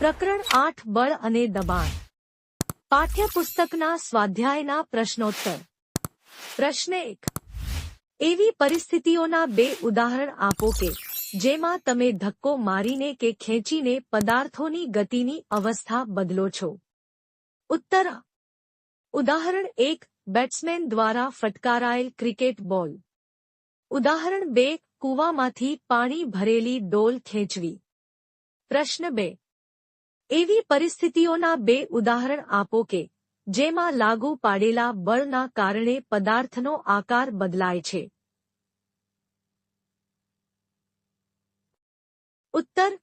પ્રકરણ આઠ, બળ અને દબાણ. પાઠ્યપુસ્તકના સ્વાધ્યાયના પ્રશ્નોત્તર. પ્રશ્ન એક. એવી પરિસ્થિતિઓના બે ઉદાહરણ આપો કે, જેમાં તમે ધક્કો મારીને કે ખેંચીને પદાર્થોની ગતિની અવસ્થા બદલો છો. ઉત્તર. ઉદાહરણ એક, બેટ્સમેન દ્વારા ફટકારાયેલ ક્રિકેટ બોલ. ઉદાહરણ બે, કૂવામાંથી પાણી ભરેલી ડોલ ખેંચવી. પ્રશ્ન બે. એવી પરિસ્થિતિઓના બે ઉદાહરણ આપો કે, જેમાં લાગુ પાડેલા બળના કારણે પદાર્થનો આકાર બદલાય છે. ઉત્તર.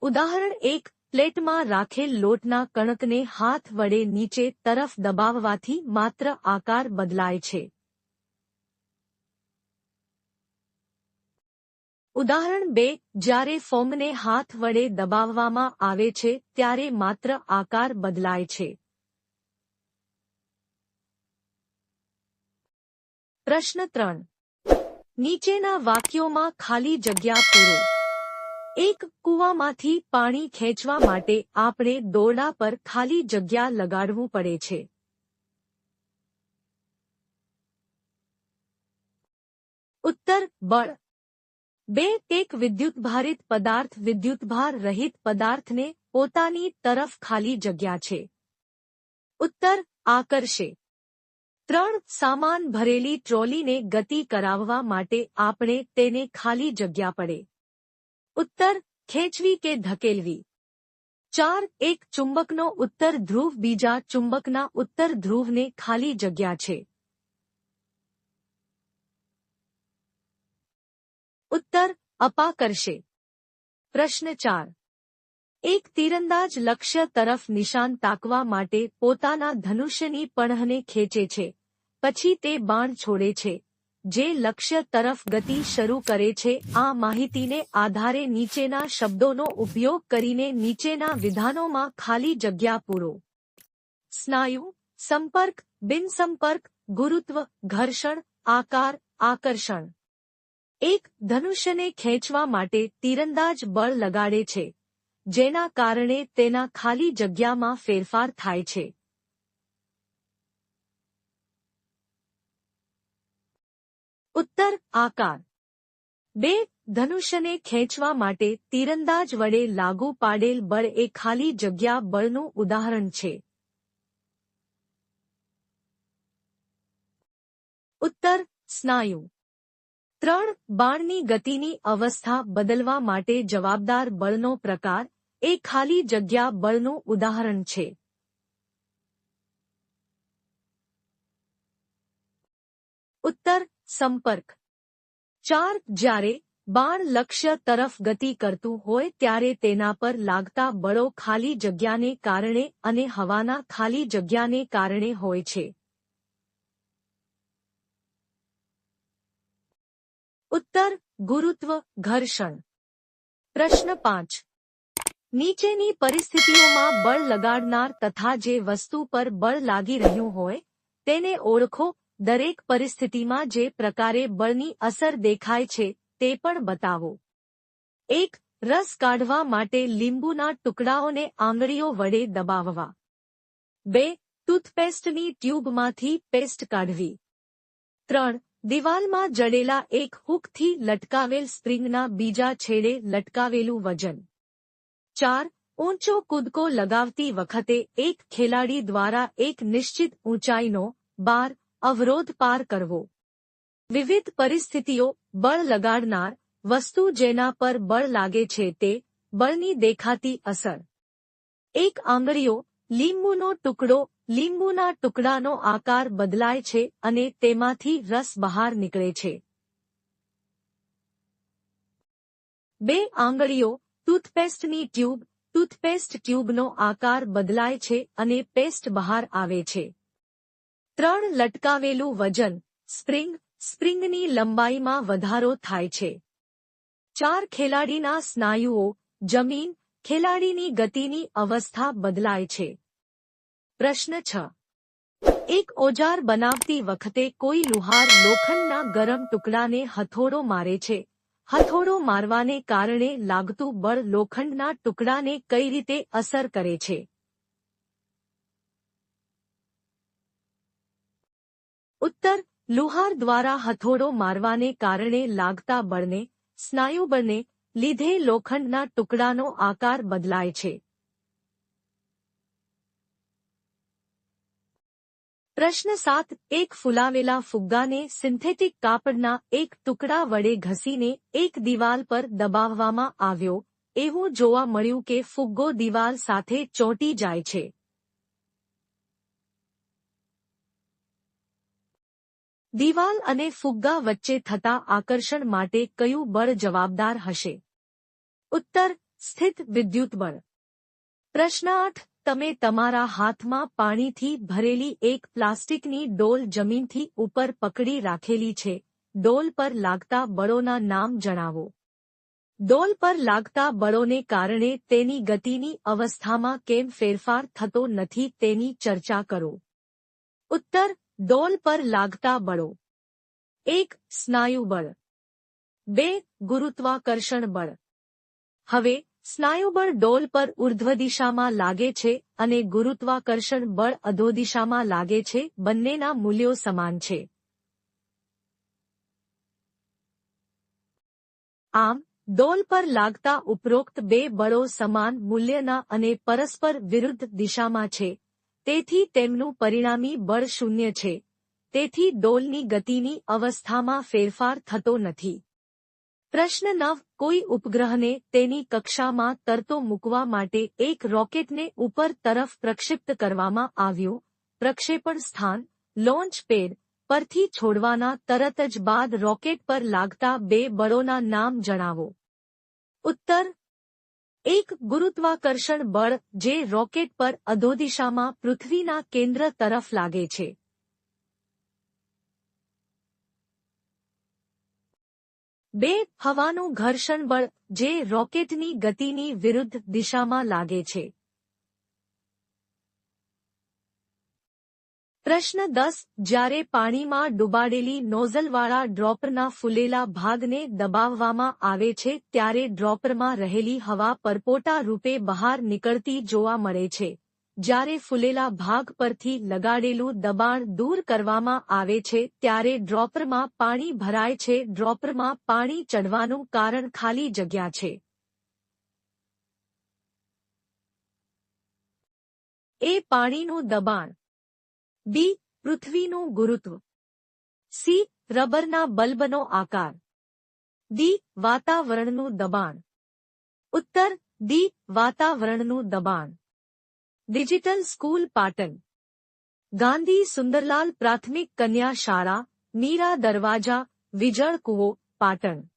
ઉદાહરણ એક, પ્લેટમાં રાખેલ લોટના કણકને હાથ વડે નીચે તરફ દબાવવાથી માત્ર આકાર બદલાય છે. ઉદાહરણ બે, જ્યારે ફોર્મને હાથ વડે દબાવવામાં આવે છે, ત્યારે માત્ર આકાર બદલાય છે. પ્રશ્ન ત્રણ. નીચેના વાક્યોમાં ખાલી જગ્યા પૂરો. એક કૂવામાંથી પાણી ખેંચવા માટે આપણે દોરડા પર ખાલી જગ્યા લગાડવું પડે છે. ઉત્તર, બળ. બે, એક વિદ્યુતભારિત પદાર્થ વિદ્યુતભાર રહિત પદાર્થને પોતાની તરફ ખાલી જગ્યા છે. ઉત્તર, આકર્ષે. ત્રણ, સામાન ભરેલી ટ્રોલીને ગતિ કરાવવા માટે આપણે તેને ખાલી જગ્યા પડે. ઉત્તર, ખેંચવી કે ધકેલવી. ચાર, એક ચુંબકનો ઉત્તર ધ્રુવ બીજા ચુંબકના ઉત્તર ધ્રુવને ખાલી જગ્યા છે. અપા કરશે પ્રશ્ન ચાર. એક તીરંદાજ લક્ષ્ય તરફ નિશાન તાકવા માટે પોતાના ધનુષ્યની પણહને ખેંચે છે. પછી તે બાણ છોડે છે. જે લક્ષ્ય તરફ ગતિ શરૂ કરે છે, આ માહિતીને આધારે નીચેના શબ્દોનો ઉપયોગ કરીને નીચેના વિધાનોમાં ખાલી જગ્યા પૂરો. સ્નાયુ, સંપર્ક, બિનસંપર્ક, ગુરુત્વ, ઘર્ષણ, આકાર, આકર્ષણ. એક ધનુષ્યને ખેંચવા માટે તીરંદાજ બળ લગાડે છે, જેના કારણે તેના ખાલી જગ્યામાં ફેરફાર થાય છે. ઉત્તર આકાર. બે ધનુષ્યને ખેંચવા માટે તીરંદાજ વડે લાગુ પાડેલ બળ એ ખાલી જગ્યા બળનું ઉદાહરણ છે. ઉત્તર સ્નાયુ. ત્રણ, બાણની ગતિની અવસ્થા બદલવા માટે જવાબદાર બળનો પ્રકાર, એ ખાલી જગ્યા બળનું ઉદાહરણ છે. ઉત્તર, સંપર્ક. ચાર, જ્યારે બાણ લક્ષ્ય તરફ ગતિ કરતું હોય ત્યારે તેના પર લાગતા બળો ખાલી જગ્યાને કારણે અને હવાના ખાલી જગ્યાને કારણે હોય છે. ઉત્તર, ગુરુત્વ, ઘર્ષણ. પ્રશ્ન પાંચ. નીચેની પરિસ્થિતિઓમાં બળ લગાડનાર તથા જે વસ્તુ પર બળ લાગી રહ્યું હોય, તેને ઓળખો. દરેક પરિસ્થિતિમાં જે પ્રકારે બળની અસર દેખાય છે, તે પણ બતાવો. એક, રસ કાઢવા માટે લીંબુના ટુકડાઓને આંગળીઓ વડે દબાવવા. બે, ટૂથપેસ્ટની ટ્યુબમાંથી પેસ્ટ કાઢવી. ત્રણ દિવાલમાં જડેલા એક હુકથી લટકાવેલ સ્પ્રિંગના બીજા છેડે લટકાવેલું વજન. ચાર, ઊંચો કૂદકો લગાવતી વખતે એક ખેલાડી દ્વારા એક નિશ્ચિત ઊંચાઈનો બાર અવરોધ પાર કરવો. વિવિધ પરિસ્થિતિઓ, બળ લગાડનાર વસ્તુ જેના પર બળ લાગે છે તે બળની દેખાતી અસર. એક આંગળીઓ લીંબુનો ટુકડો લીંબુના ટુકડાનો આકાર બદલાય છે અને તેમાંથી રસ બહાર નીકળે છે. બે આંગળીઓ, ટૂથપેસ્ટની ટ્યુબ, ટૂથપેસ્ટ ટ્યુબનો આકાર બદલાય છે અને પેસ્ટ બહાર આવે છે. ત્રણ લટકાવેલું વજન, સ્પ્રિંગ, સ્પ્રિંગની લંબાઈમાં વધારો થાય છે. ચાર ખેલાડીના સ્નાયુઓ, જમીન, ખેલાડીની ગતિની અવસ્થા બદલાય છે. પ્રશ્ન છ. એક ઓજાર બનાવતી વખતે કોઈ લુહાર લોખંડના ગરમ ટુકડાને હથોડો મારે છે. હથોડો મારવાને કારણે લાગતું બળ લોખંડના ટુકડાને કઈ રીતે અસર કરે છે? ઉત્તર. લુહાર દ્વારા હથોડો મારવાને કારણે લાગતા બળને, સ્નાયુબળને લીધે લોખંડના ટુકડાનો આકાર બદલાય છે. પ્રશ્ન સાત, એક ફુલાવેલા ફુગ્ગાને સિન્થેટિક કાપડના એક ટુકડા વડે ઘસીને એક દિવાલ પર દબાવવામાં આવ્યો. એવું જોવા મળ્યું કે ફુગ્ગો દિવાલ સાથે ચોંટી જાય છે. દિવાલ અને ફુગ્ગા વચ્ચે થતા આકર્ષણ માટે કયું બળ જવાબદાર હશે? ઉત્તર, સ્થિત વિદ્યુત બળ. પ્રશ્ન આઠ તમે તમારા હાથમાં પાણીથી ભરેલી એક પ્લાસ્ટિકની ડોલ જમીનથી ઉપર પકડી રાખેલી છે. ડોલ પર લાગતા બળોના નામ જણાવો. ડોલ પર લાગતા બળોને કારણે તેની ગતિની અવસ્થામાં કેમ ફેરફાર થતો નથી તેની ચર્ચા કરો. ઉત્તર, ડોલ પર લાગતા બળો. એક, સ્નાયુ બળ. બે, ગુરુત્વાકર્ષણ બળ. હવે સ્નાયુબળ ડોલ પર ઉર્ધ્વ દિશામાં લાગે છે અને ગુરુત્વાકર્ષણ બળ અધોદિશામાં લાગે છે, બંનેના મૂલ્યો સમાન છે. આમ, ડોલ પર લાગતા ઉપરોક્ત બે બળો સમાન મૂલ્યના અને પરસ્પર વિરુદ્ધ દિશામાં છે. તેથી તેમનું પરિણામી બળ શૂન્ય છે. તેથી ડોલની ગતિની અવસ્થામાં ફેરફાર થતો નથી. પ્રશ્ન નવ કોઈ ઉપગ્રહને તેની કક્ષામાં તરતો મૂકવા માટે એક રોકેટને ઉપર તરફ પ્રક્ષિપ્ત કરવામાં આવ્યું. પ્રક્ષેપણ સ્થાન, લોન્ચ પેડ, પરથી છોડવાના તરત જ બાદ રોકેટ પર લાગતા બે બળોના નામ જણાવો. ઉત્તર. એક ગુરુત્વાકર્ષણ બળ જે રોકેટ પર અધોદિશામાં પૃથ્વીના કેન્દ્ર તરફ લાગે છે. બે, હવાનું ઘર્ષણ બળ, જે રોકેટની ગતિની વિરુદ્ધ દિશામાં લાગે છે. પ્રશ્ન દસ, જ્યારે પાણીમાં ડૂબાડેલી નોઝલવાળા ડ્રોપરના ફૂલેલા ભાગને દબાવવામાં આવે છે, ત્યારે ડ્રોપરમાં રહેલી હવા પરપોટા રૂપે બહાર નીકળતી જોવા મળે છે. જ્યારે ફૂલેલા ભાગ પરથી લગાડેલું દબાણ દૂર કરવામાં આવે છે, ત્યારે ડ્રોપરમાં પાણી ભરાય છે. ડ્રોપરમાં પાણી ચડવાનું કારણ ખાલી જગ્યા છે. એ પાણીનું દબાણ. બી, પૃથ્વીનું ગુરુત્વ. સી, રબરના બલ્બનો આકાર. ડી, વાતાવરણનું દબાણ. ઉત્તર, ડી, વાતાવરણનું દબાણ. Digital school Patan. Gandhi Sundarlal પ્રાથમિક કન્યા શાળા નીરા દરવાજા વિજળ કુવો પાટણ.